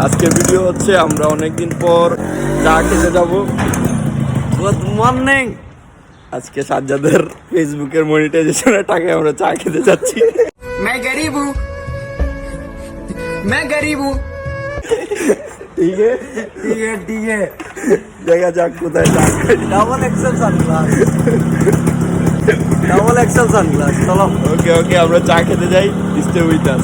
আজকের ভিডিও হচ্ছে আমরা অনেকদিন পর চা খেতে যাব গুড মর্নিং আজকে সাজ্জাদের ফেসবুকের মনিটাইজেশনের টাকায় আমরা চা খেতে যাচ্ছি मैं गरीब हूँ मैं गरीब हूँ ঠিক আছে ठीक है ठीक है দেখা যাক কোথায় চা খাই double excel sunglass double excel sunglass चलो ওকে ওকে আমরা চা খেতে যাই স্টে উইথ আস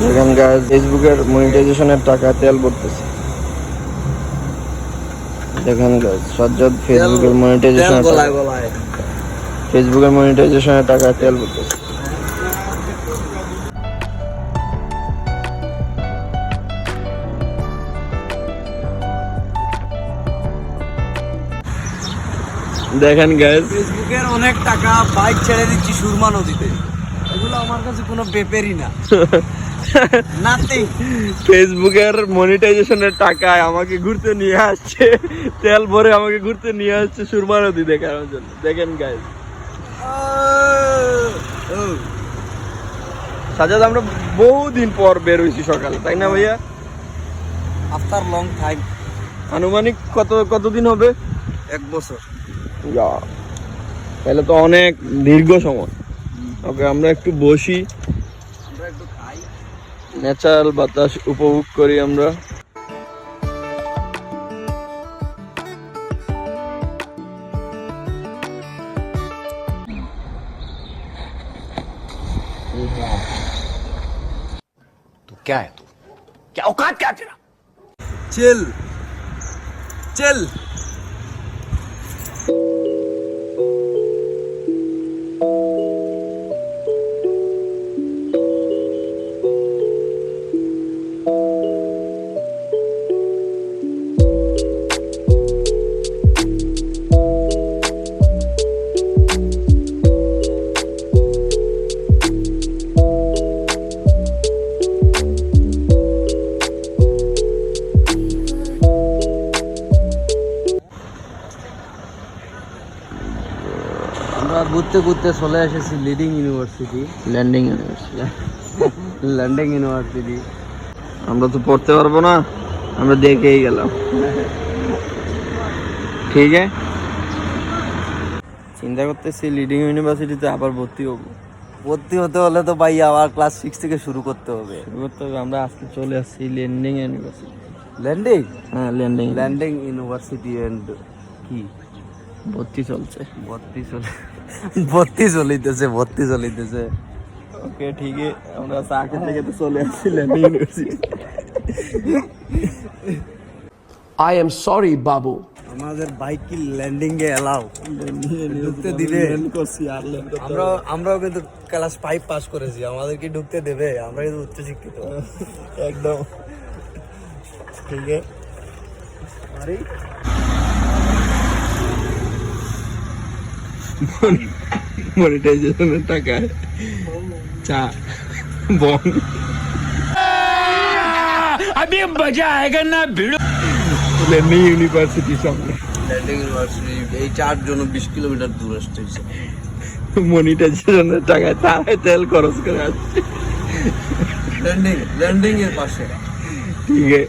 দেখেন ফেসবুকের মনিটাইজেশনের টাকা তেল পড়তেছে দেখেন সজ্জাদ ফেসবুকের মনিটাইজেশনের ফেসবুকের মনিটাইজেশনের টাকা তেল পড়তেছে দেখেন গাইজ ফেসবুকের অনেক টাকা বাইক ছেড়ে দিচ্ছি সুরমা নদীতে। এগুলো আমার কাছে কোনো পেপেরই না। ফেসবুকের মনিটাইজেশনের টাকায় আমাকে ঘুরতে নিয়ে আসছে। তেল ভরে আমাকে ঘুরতে নিয়ে আসছে সুরমা নদী দেখানোর জন্য। দেখেন গাইজ সাজাদ আমরা বহুদিন পর বের হয়েছি সকালে তাই না ভাইয়া? আফটার লং টাইম আনুমানিক কত কতদিন হবে? এক বছর। ইয়া, তাহলে তো অনেক দীর্ঘ সময়। ওকে আমরা একটু বসি। আমরা একটু খাই। ন্যাচারাল বাতাস উপভোগ করি আমরা क्या है तू क्या औकात क्या तेरा चिल चिल ঘুরতে ঘুরতে চলে এসেছি leading university landing university landing university আমরা তো পড়তে পারব না আমরা দেখেই গেলাম। ঠিক আছে? চিন্তা করতেছি লিডিং ইউনিভার্সিটিতে আবার ভর্তি হব। ভর্তি হতে হলে তো ভাই আবার ক্লাস সিক্স থেকে শুরু করতে হবে। শুরু করতে হবে আমরা আজকে চলে আসছি ল্যান্ডিং ইউনিভার্সিটি ল্যান্ডিং হ্যাঁ ল্যান্ডিং ল্যান্ডিং ইউনিভার্সিটি এন্ড কি? ভর্তি চলছে। ভর্তি চলে ভর্তি চলিতেছে ভর্তি চলিতেছে। ওকে ঠিক আছে আমরা চা খেতে খেতে চলে আসছি landing university I am sorry, Babu. আমাদের বাইক কি ল্যান্ডিং এ এলাও ঢুকতে দিবে? করছি আর আমরা আমরাও কিন্তু ক্লাস ফাইভ পাস করেছি আমাদের কি ঢুকতে দেবে আমরা কিন্তু উচ্চ শিক্ষিত। একদম। ঠিক আছে মনিটাইজেশনের টাকায়। চা। বন। আমি মজা আয়গা না ভিড় লেন্ডিং ইউনিভার্সিটি সামনে। লেন্ডিং ইউনিভার্সিটি এই চার জন্য বিশ কিলোমিটার দূর আসতে মনিটাইজেশনের টাকায় তারাই তেল খরচ করে আসছে। ল্যান্ডিং ল্যান্ডিং এর পাশে। ঠিক আছে।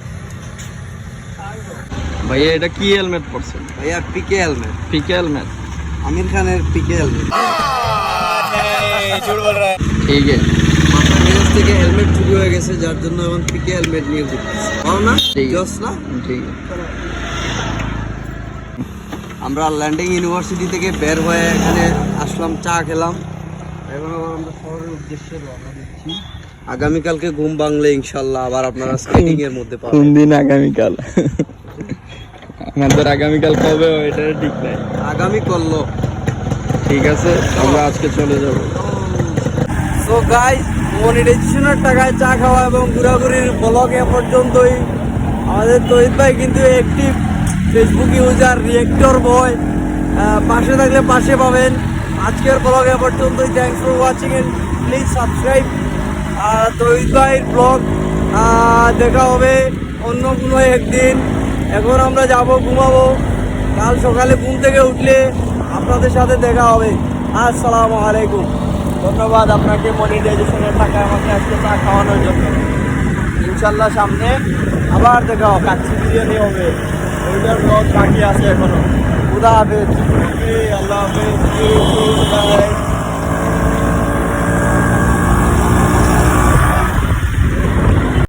ভাইয়া এটা কি হেলমেট পড়ছে ভাইয়া পিকে হেলমেট পিকে হেলমেট আমির খানের পিকে হেলমেট ঠিক আছে থেকে হেলমেট চুরি হয়ে গেছে যার জন্য এখন পিকে হেলমেট নিয়ে ঘুরতেছে। না? জস না? ঠিক আমরা ল্যান্ডিং ইউনিভার্সিটি থেকে বের হয়ে এখানে আসলাম চা খেলাম। এখন আবার আমরা শহরের উদ্দেশ্যে রওনা দিচ্ছি। আগামীকালকে ঘুম ভাঙলে ইনশাল্লাহ আবার আপনারা স্কেটিং এর মধ্যে কোন পাবেন। দিন আগামীকাল? আমাদের আগামীকাল কবে এটা ঠিক নাই। আগামী করল। ঠিক আছে আমরা আজকে চলে যাব। সো গাইস মনিটাইজেশনের টাকায় চা খাওয়া এবং ঘোরাঘুরির ব্লগ এ পর্যন্তই। আমাদের তহিদ ভাই কিন্তু একটি ফেসবুক ইউজার রিয়েক্টর বয় পাশে থাকলে পাশে পাবেন। আজকের ব্লগ এ পর্যন্তই thanks for watching and please subscribe Tohid ভাইয়ের ব্লগ দেখা হবে অন্য কোনো একদিন। এখন আমরা যাব, ঘুমাবো। কাল সকালে ঘুম থেকে উঠলে আপনাদের সাথে দেখা হবে। আসসালামু আলাইকুম। ধন্যবাদ আপনাকে মনিটাইজেশনের টাকা আমাকে আজকে চা খাওয়ানোর জন্য। ইনশাল্লাহ সামনে আবার দেখাও কাচ্চি বিরিয়ানি হবে। ওইটার ব্লগ বাকি আছে এখনও। খুদা হাফেজ। আল্লাহ হাফেজ।